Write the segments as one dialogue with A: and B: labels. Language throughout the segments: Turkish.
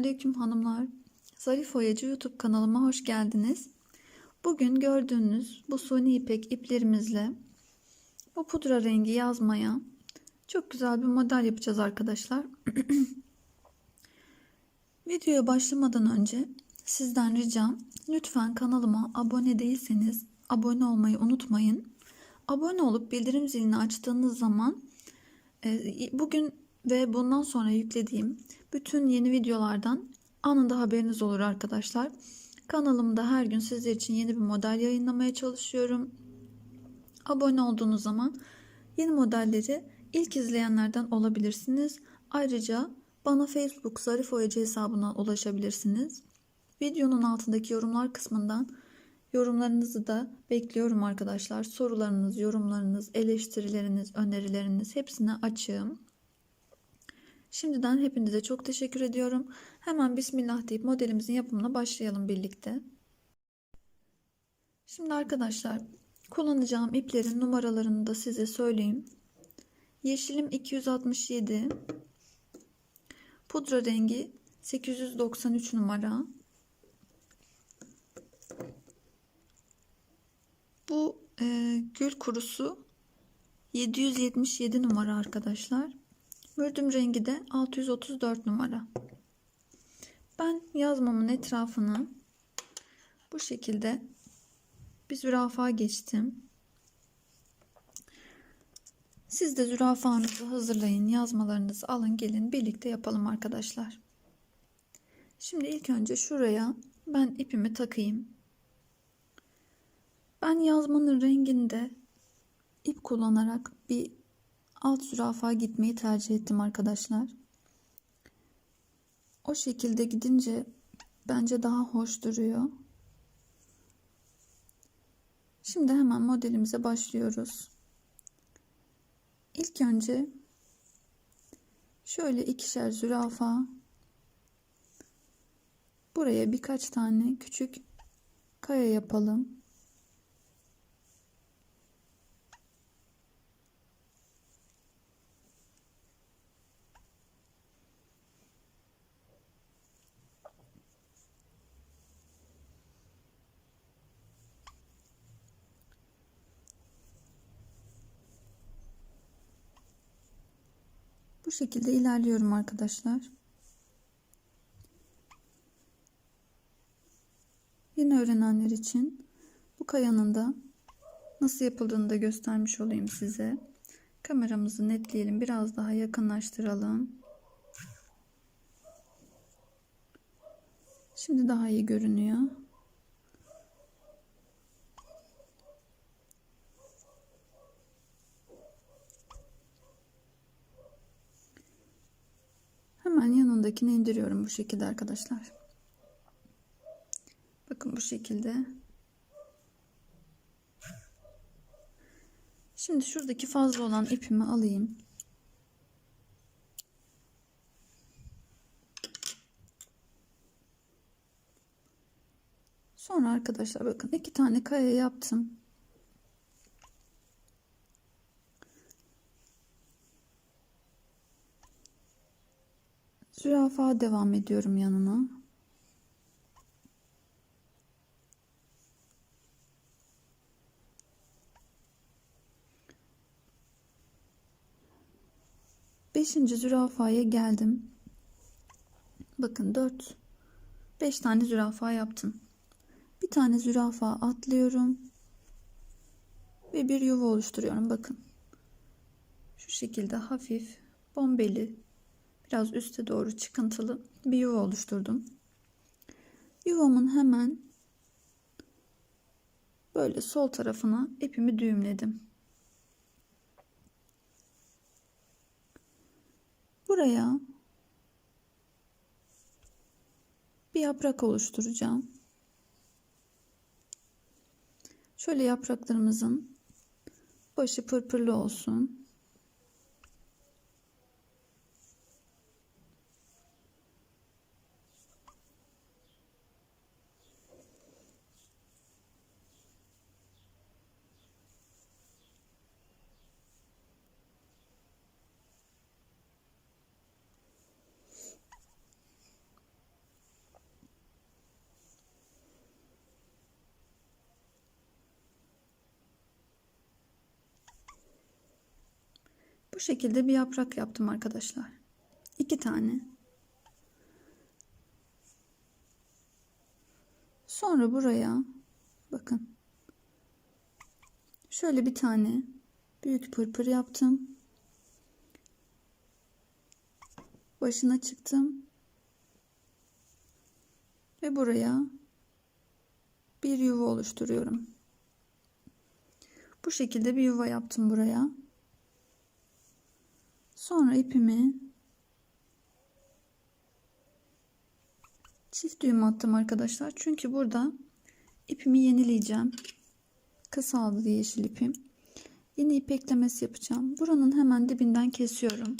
A: Selamünaleyküm hanımlar. Zarif Oyacı YouTube kanalıma hoş geldiniz. Bugün gördüğünüz bu suni ipek iplerimizle bu pudra rengi yazmaya çok güzel bir model yapacağız arkadaşlar. Videoya başlamadan önce sizden ricam lütfen kanalıma abone değilseniz abone olmayı unutmayın. Abone olup bildirim zilini açtığınız zaman e, bugün ve bundan sonra yüklediğim bütün yeni videolardan anında haberiniz olur arkadaşlar. Kanalımda her gün sizler için yeni bir model yayınlamaya çalışıyorum. Abone olduğunuz zaman yeni modelleri ilk izleyenlerden olabilirsiniz. Ayrıca bana Facebook Zarif Oyacı hesabından ulaşabilirsiniz. Videonun altındaki yorumlar kısmından yorumlarınızı da bekliyorum arkadaşlar. Sorularınız, yorumlarınız, eleştirileriniz, önerileriniz hepsine açığım. Şimdiden hepinize çok teşekkür ediyorum. Hemen Bismillah deyip modelimizin yapımına başlayalım birlikte. Şimdi arkadaşlar kullanacağım iplerin numaralarını da size söyleyeyim. Yeşilim 267, pudra rengi 893 numara. Bu e, gül kurusu 777 numara arkadaşlar. Mürdüm rengi de 634 numara. Ben yazmamın etrafını bu şekilde bir zürafa geçtim. Siz de zürafanızı hazırlayın, yazmalarınızı alın, gelin birlikte yapalım arkadaşlar. Şimdi ilk önce şuraya ben ipimi takayım. Ben yazmanın renginde ip kullanarak bir alt zürafa gitmeyi tercih ettim arkadaşlar. O şekilde gidince bence daha hoş duruyor. Şimdi hemen modelimize başlıyoruz. İlk önce şöyle ikişer zürafa buraya birkaç tane küçük kaya yapalım. Bu şekilde ilerliyorum arkadaşlar. Yeni öğrenenler için bu kayanın da nasıl yapıldığını da göstermiş olayım size. Kameramızı netleyelim. Biraz daha yakınlaştıralım. Şimdi daha iyi görünüyor. Hemen yanındakini indiriyorum bu şekilde arkadaşlar. Bakın bu şekilde. Şimdi şuradaki fazla olan ipimi alayım. Sonra arkadaşlar bakın iki tane kaya yaptım. Zürafa devam ediyorum yanına. Beşinci zürafaya geldim. Bakın dört, beş tane zürafa yaptım. Bir tane zürafa atlıyorum. Ve bir yuva oluşturuyorum. Bakın. Şu şekilde hafif bombeli biraz üste doğru çıkıntılı bir yuva oluşturdum. Yuvamın hemen böyle sol tarafına ipimi düğümledim. Buraya bir yaprak oluşturacağım. Şöyle yapraklarımızın başı pırpırlı olsun. Bu şekilde bir yaprak yaptım arkadaşlar. İki tane. Sonra buraya bakın. Şöyle bir tane büyük pırpır yaptım. Başına çıktım. Ve buraya bir yuva oluşturuyorum. Bu şekilde bir yuva yaptım buraya. Sonra ipimi çift düğüm attım arkadaşlar. Çünkü burada ipimi yenileyeceğim. Kısaldı yeşil ipim. Yeni ip eklemesi yapacağım. Buranın hemen dibinden kesiyorum.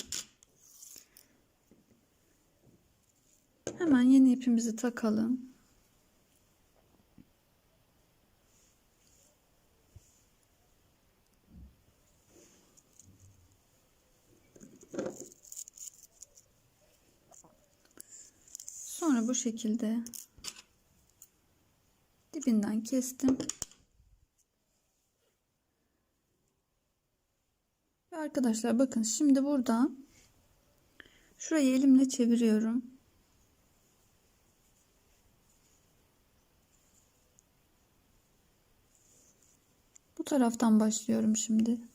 A: Hemen yeni ipimizi takalım. Sonra bu şekilde dibinden kestim. Ve arkadaşlar bakın şimdi burada şurayı elimle çeviriyorum. Bu taraftan başlıyorum şimdi.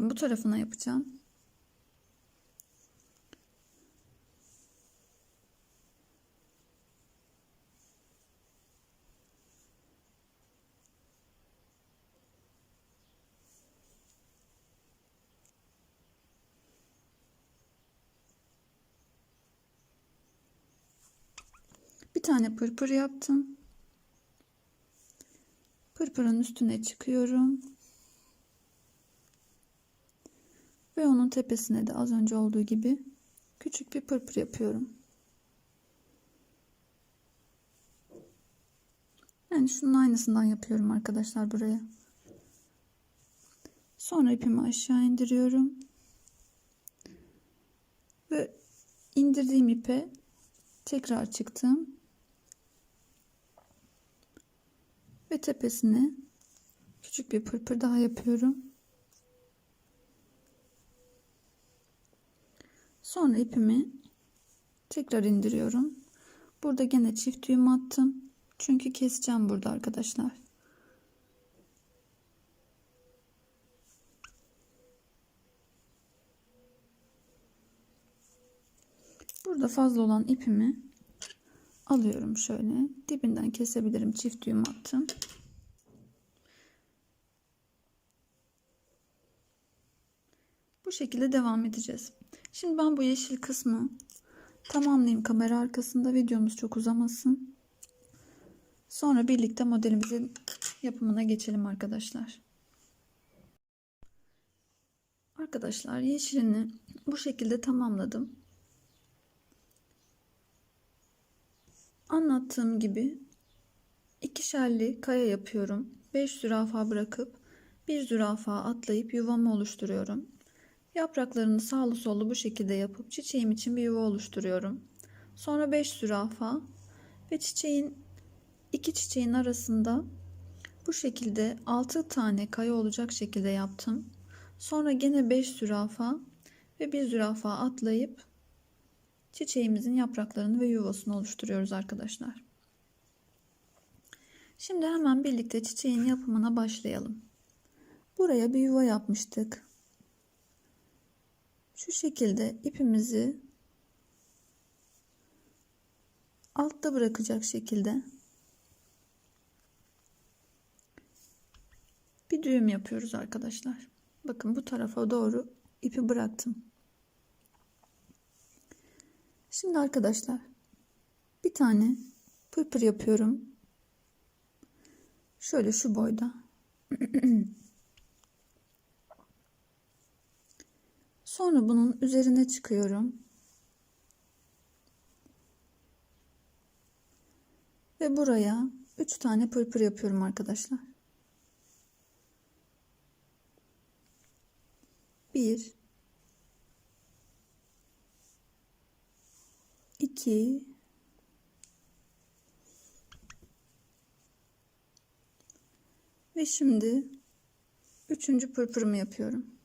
A: Bu tarafına yapacağım. Bir tane pırpır yaptım. Pırpırın üstüne çıkıyorum. Ve onun tepesine de az önce olduğu gibi küçük bir pırpır yapıyorum. Yani şunun aynısından yapıyorum arkadaşlar buraya. Sonra ipimi aşağı indiriyorum. Ve indirdiğim ipe tekrar çıktım. Ve tepesine küçük bir pırpır daha yapıyorum. Sonra ipimi tekrar indiriyorum. Burada gene çift düğüm attım. Çünkü keseceğim burada arkadaşlar. Burada fazla olan ipimi alıyorum şöyle. Dibinden kesebilirim. Çift düğüm attım. Şekilde devam edeceğiz. Şimdi ben bu yeşil kısmı tamamlayayım kamera arkasında videomuz çok uzamasın. Sonra birlikte modelimizin yapımına geçelim arkadaşlar. Arkadaşlar yeşilini bu şekilde tamamladım. Anlattığım gibi ikişerli kaya yapıyorum. 5 zürafa bırakıp bir zürafa atlayıp yuvamı oluşturuyorum. Yapraklarını sağlı sollu bu şekilde yapıp çiçeğim için bir yuva oluşturuyorum. Sonra 5 zürafa ve çiçeğin iki çiçeğin arasında bu şekilde 6 tane kaya olacak şekilde yaptım. Sonra gene 5 zürafa ve bir zürafa atlayıp çiçeğimizin yapraklarını ve yuvasını oluşturuyoruz arkadaşlar. Şimdi hemen birlikte çiçeğin yapımına başlayalım. Buraya bir yuva yapmıştık şu şekilde ipimizi altta bırakacak şekilde bir düğüm yapıyoruz arkadaşlar. Bakın bu tarafa doğru ipi bıraktım. Şimdi arkadaşlar bir tane pırpır yapıyorum. Şöyle şu boyda. Sonra bunun üzerine çıkıyorum. Ve buraya 3 tane pırpır yapıyorum arkadaşlar. 1 2 Ve şimdi üçüncü pırpırımı yapıyorum.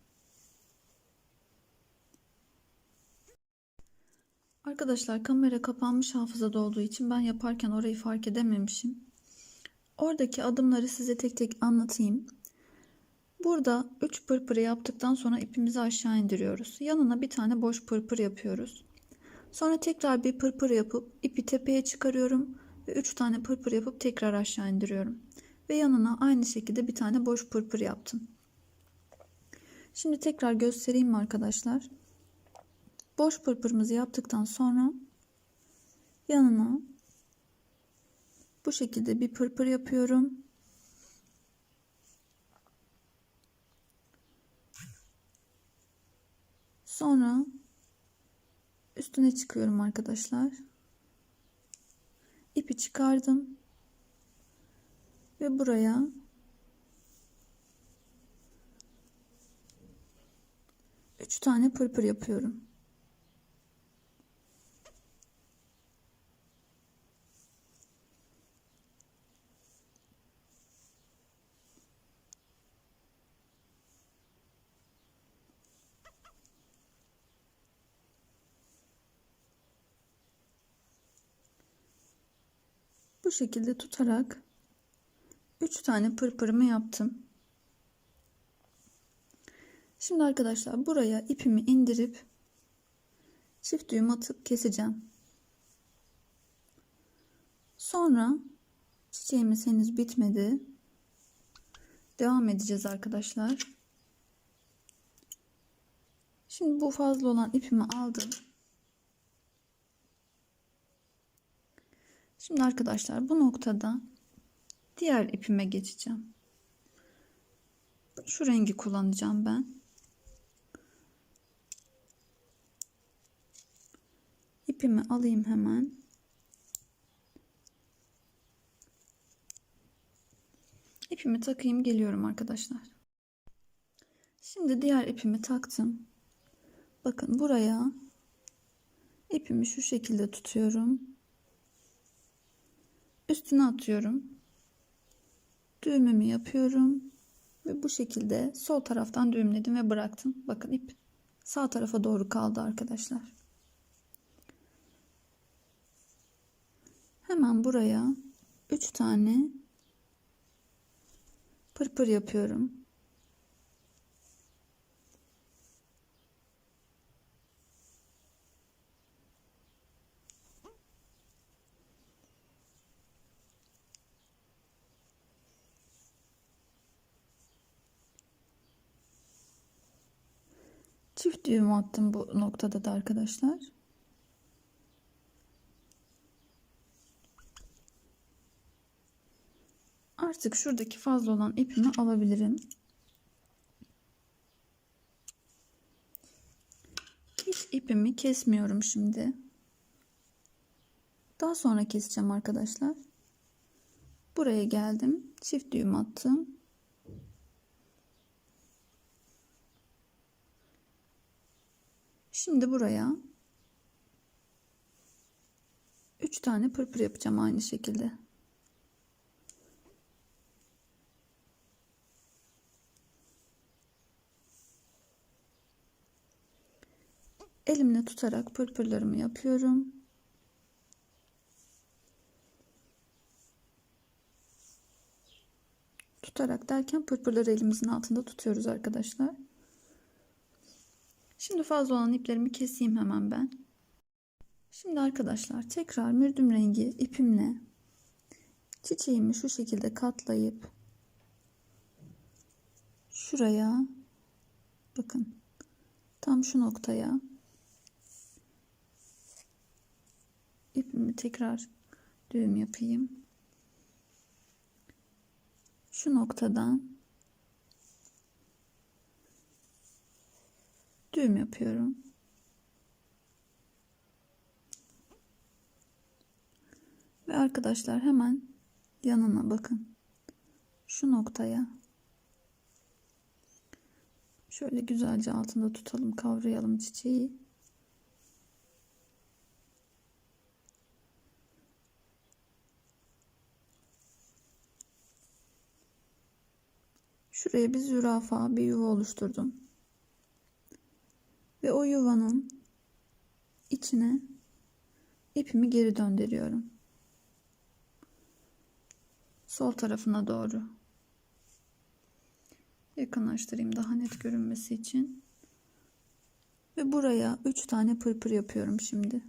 A: Arkadaşlar kamera kapanmış hafızada olduğu için ben yaparken orayı fark edememişim. Oradaki adımları size tek tek anlatayım. Burada 3 pırpırı yaptıktan sonra ipimizi aşağı indiriyoruz. Yanına bir tane boş pırpır yapıyoruz. Sonra tekrar bir pırpır yapıp ipi tepeye çıkarıyorum ve 3 tane pırpır yapıp tekrar aşağı indiriyorum. Ve yanına aynı şekilde bir tane boş pırpır yaptım. Şimdi tekrar göstereyim arkadaşlar? Boş pırpırımızı yaptıktan sonra yanına bu şekilde bir pırpır yapıyorum. Sonra üstüne çıkıyorum arkadaşlar. İpi çıkardım. Ve buraya üç tane pırpır yapıyorum. Bu şekilde tutarak 3 tane pırpırımı yaptım. Şimdi arkadaşlar buraya ipimi indirip çift düğüm atıp keseceğim. Sonra çiçeğimiz henüz bitmedi. Devam edeceğiz arkadaşlar. Şimdi bu fazla olan ipimi aldım. Şimdi arkadaşlar bu noktada diğer ipime geçeceğim. Şu rengi kullanacağım ben. İpimi alayım hemen. İpimi takayım geliyorum arkadaşlar. Şimdi diğer ipimi taktım. Bakın buraya ipimi şu şekilde tutuyorum üstüne atıyorum. Düğümümü yapıyorum. Ve bu şekilde sol taraftan düğümledim ve bıraktım. Bakın ip sağ tarafa doğru kaldı arkadaşlar. Hemen buraya 3 tane pırpır yapıyorum. Çift düğüm attım bu noktada da arkadaşlar. Artık şuradaki fazla olan ipimi alabilirim. Hiç ipimi kesmiyorum şimdi. Daha sonra keseceğim arkadaşlar. Buraya geldim. Çift düğüm attım. Şimdi buraya 3 tane pırpır yapacağım aynı şekilde. Elimle tutarak pırpırlarımı yapıyorum. Tutarak derken pırpırları elimizin altında tutuyoruz arkadaşlar. Şimdi fazla olan iplerimi keseyim hemen ben. Şimdi arkadaşlar tekrar mürdüm rengi ipimle çiçeğimi şu şekilde katlayıp şuraya bakın tam şu noktaya ipimi tekrar düğüm yapayım. Şu noktadan düğüm yapıyorum. Ve arkadaşlar hemen yanına bakın. Şu noktaya şöyle güzelce altında tutalım, kavrayalım çiçeği. Şuraya bir zürafa, bir yuva oluşturdum. Ve o yuvanın içine ipimi geri döndürüyorum. Sol tarafına doğru. Yakınlaştırayım daha net görünmesi için. Ve buraya 3 tane pırpır yapıyorum şimdi.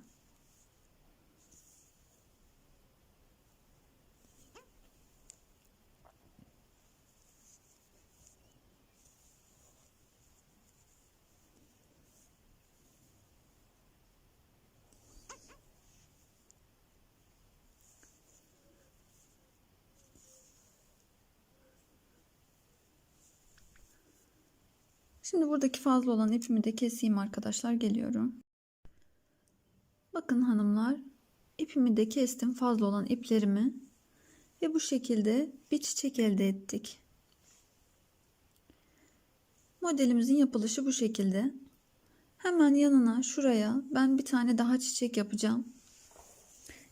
A: Şimdi buradaki fazla olan ipimi de keseyim arkadaşlar. Geliyorum. Bakın hanımlar. ipimi de kestim fazla olan iplerimi. Ve bu şekilde bir çiçek elde ettik. Modelimizin yapılışı bu şekilde. Hemen yanına şuraya ben bir tane daha çiçek yapacağım.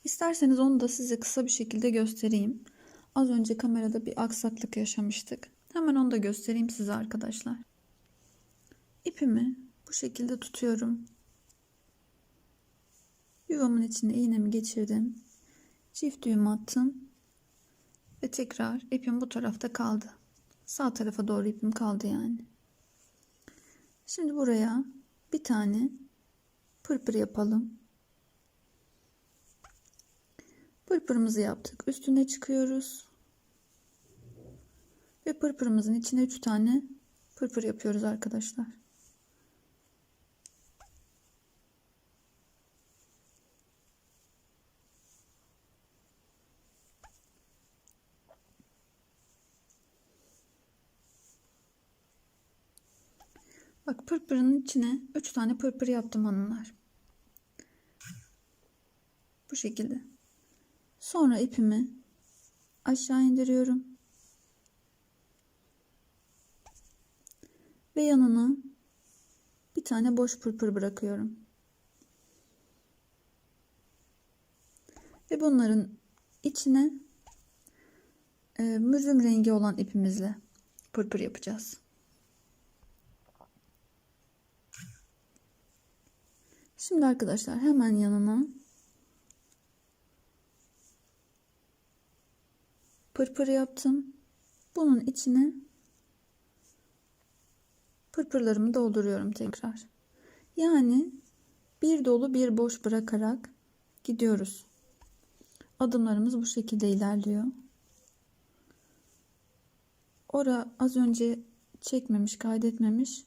A: İsterseniz onu da size kısa bir şekilde göstereyim. Az önce kamerada bir aksaklık yaşamıştık. Hemen onu da göstereyim size arkadaşlar. İpimi bu şekilde tutuyorum. Yuvamın içine iğnemi geçirdim. Çift düğüm attım. Ve tekrar ipim bu tarafta kaldı. Sağ tarafa doğru ipim kaldı yani. Şimdi buraya bir tane pırpır yapalım. Pırpırımızı yaptık. Üstüne çıkıyoruz. Ve pırpırımızın içine 3 tane pırpır yapıyoruz arkadaşlar. Bak pırpırın içine 3 tane pırpır yaptım hanımlar. Bu şekilde. Sonra ipimi aşağı indiriyorum. Ve yanına bir tane boş pırpır bırakıyorum. Ve bunların içine e, müzüm rengi olan ipimizle pırpır yapacağız. Şimdi arkadaşlar hemen yanına pırpır yaptım. Bunun içine pırpırlarımı dolduruyorum tekrar. Yani bir dolu bir boş bırakarak gidiyoruz. Adımlarımız bu şekilde ilerliyor. Ora az önce çekmemiş, kaydetmemiş.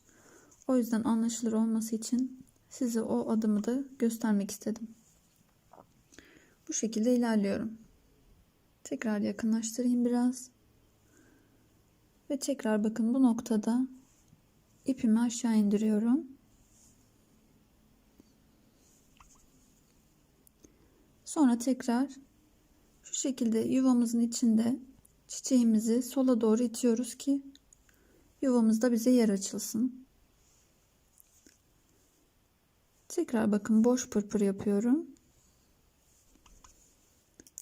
A: O yüzden anlaşılır olması için size o adımı da göstermek istedim. Bu şekilde ilerliyorum. Tekrar yakınlaştırayım biraz. Ve tekrar bakın bu noktada ipimi aşağı indiriyorum. Sonra tekrar şu şekilde yuvamızın içinde çiçeğimizi sola doğru itiyoruz ki yuvamızda bize yer açılsın. Tekrar bakın boş pırpır yapıyorum.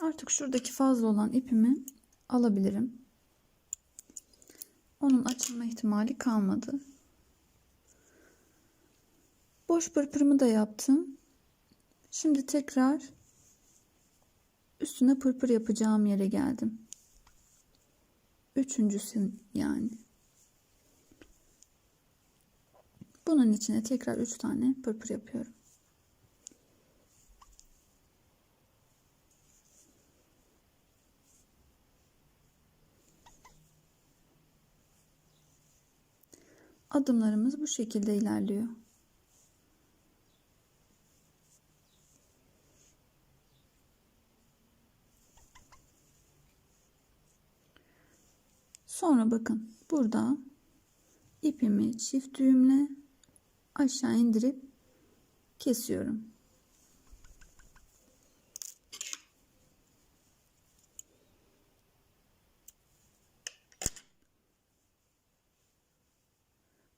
A: Artık şuradaki fazla olan ipimi alabilirim. Onun açılma ihtimali kalmadı. Boş pırpırımı da yaptım. Şimdi tekrar üstüne pırpır yapacağım yere geldim. Üçüncüsü yani. Bunun içine tekrar 3 tane pırpır yapıyorum. Adımlarımız bu şekilde ilerliyor. Sonra bakın burada ipimi çift düğümle aşağı indirip kesiyorum.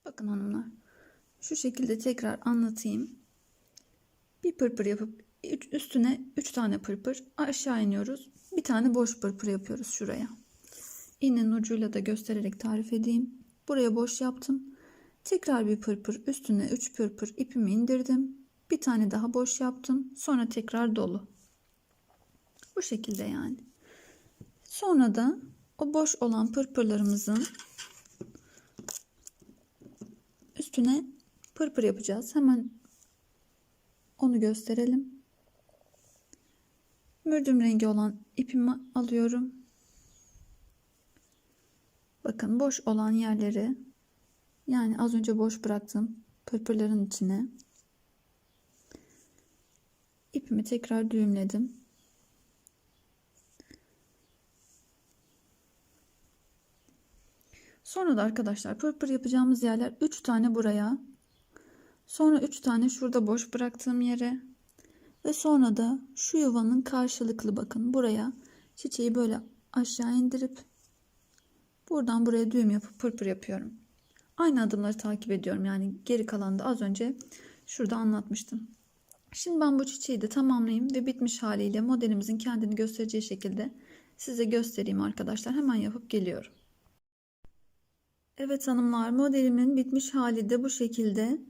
A: Bakın hanımlar. Şu şekilde tekrar anlatayım. Bir pırpır yapıp üstüne 3 tane pırpır aşağı iniyoruz. Bir tane boş pırpır yapıyoruz şuraya. iğnenin ucuyla da göstererek tarif edeyim. Buraya boş yaptım. Tekrar bir pırpır üstüne 3 pırpır ipimi indirdim. Bir tane daha boş yaptım. Sonra tekrar dolu. Bu şekilde yani. Sonra da o boş olan pırpırlarımızın üstüne pırpır yapacağız. Hemen onu gösterelim. Mürdüm rengi olan ipimi alıyorum. Bakın boş olan yerleri yani az önce boş bıraktığım pırpırların içine ipimi tekrar düğümledim. Sonra da arkadaşlar pırpır yapacağımız yerler 3 tane buraya. Sonra 3 tane şurada boş bıraktığım yere. Ve sonra da şu yuvanın karşılıklı bakın buraya çiçeği böyle aşağı indirip buradan buraya düğüm yapıp pırpır yapıyorum. Aynı adımları takip ediyorum. Yani geri kalan da az önce şurada anlatmıştım. Şimdi ben bu çiçeği de tamamlayayım ve bitmiş haliyle modelimizin kendini göstereceği şekilde size göstereyim arkadaşlar. Hemen yapıp geliyorum. Evet hanımlar modelimin bitmiş hali de bu şekilde.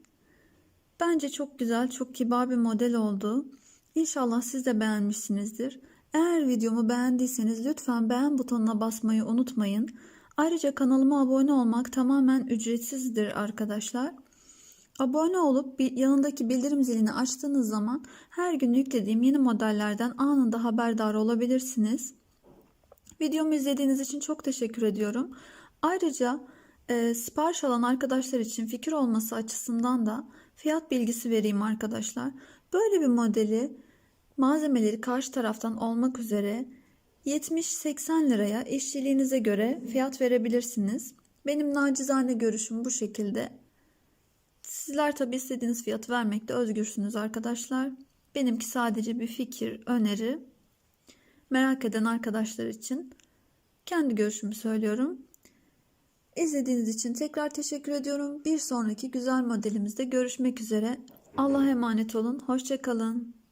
A: Bence çok güzel, çok kibar bir model oldu. İnşallah siz de beğenmişsinizdir. Eğer videomu beğendiyseniz lütfen beğen butonuna basmayı unutmayın. Ayrıca kanalıma abone olmak tamamen ücretsizdir arkadaşlar. Abone olup yanındaki bildirim zilini açtığınız zaman her gün yüklediğim yeni modellerden anında haberdar olabilirsiniz. Videomu izlediğiniz için çok teşekkür ediyorum. Ayrıca e, sipariş alan arkadaşlar için fikir olması açısından da fiyat bilgisi vereyim arkadaşlar. Böyle bir modeli malzemeleri karşı taraftan olmak üzere 70-80 liraya işçiliğinize göre fiyat verebilirsiniz. Benim nacizane görüşüm bu şekilde. Sizler tabi istediğiniz fiyatı vermekte özgürsünüz arkadaşlar. Benimki sadece bir fikir, öneri. Merak eden arkadaşlar için kendi görüşümü söylüyorum. İzlediğiniz için tekrar teşekkür ediyorum. Bir sonraki güzel modelimizde görüşmek üzere. Allah'a emanet olun. Hoşçakalın.